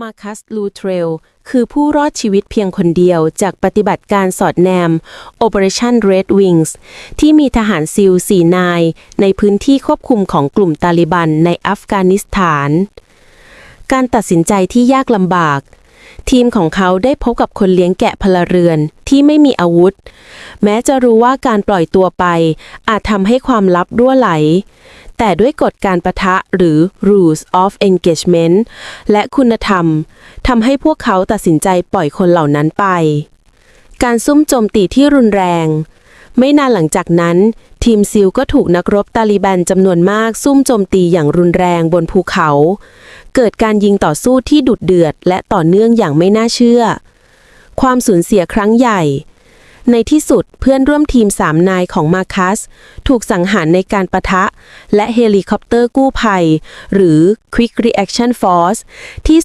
มาคัสลูเทรลคือผู้รอดชีวิตเพียงคนเดียวจากปฏิบัติการสอดแนม Operation Red Wings ที่มีทหารซิลสี่นาย ในพื้นที่ควบคุมของกลุ่มตาลิบันในอัฟกานิสถาน การตัดสินใจที่ยากลำบาก ทีมของเขาได้พบกับคนเลี้ยงแกะพลเรือนที่ไม่มีอาวุธ แม้จะรู้ว่าการปล่อยตัวไป อาจทำให้ความลับรั่วไหล แต่ด้วยกฎการประทะหรือ rules of engagement และคุณธรรมทำให้พวกเขาตัดสินใจปล่อยคนเหล่านั้นไป การซุ่มโจมตีที่รุนแรง ไม่นานหลังจากนั้น ทีมซิลก็ถูกนักรบตาลิบันจำนวนมากซุ่มโจมตีอย่างรุนแรงบนภูเขา เกิดการยิงต่อสู้ที่ดุเดือด และต่อเนื่องอย่างไม่น่าเชื่อ ความสูญเสียครั้งใหญ่ ในที่สุดเพื่อนร่วมทีมสามนายของมาคัส ถูกสังหารในการประทะ และเฮลิคอปเตอร์กู้ภัย หรือ Quick Reaction Force ที่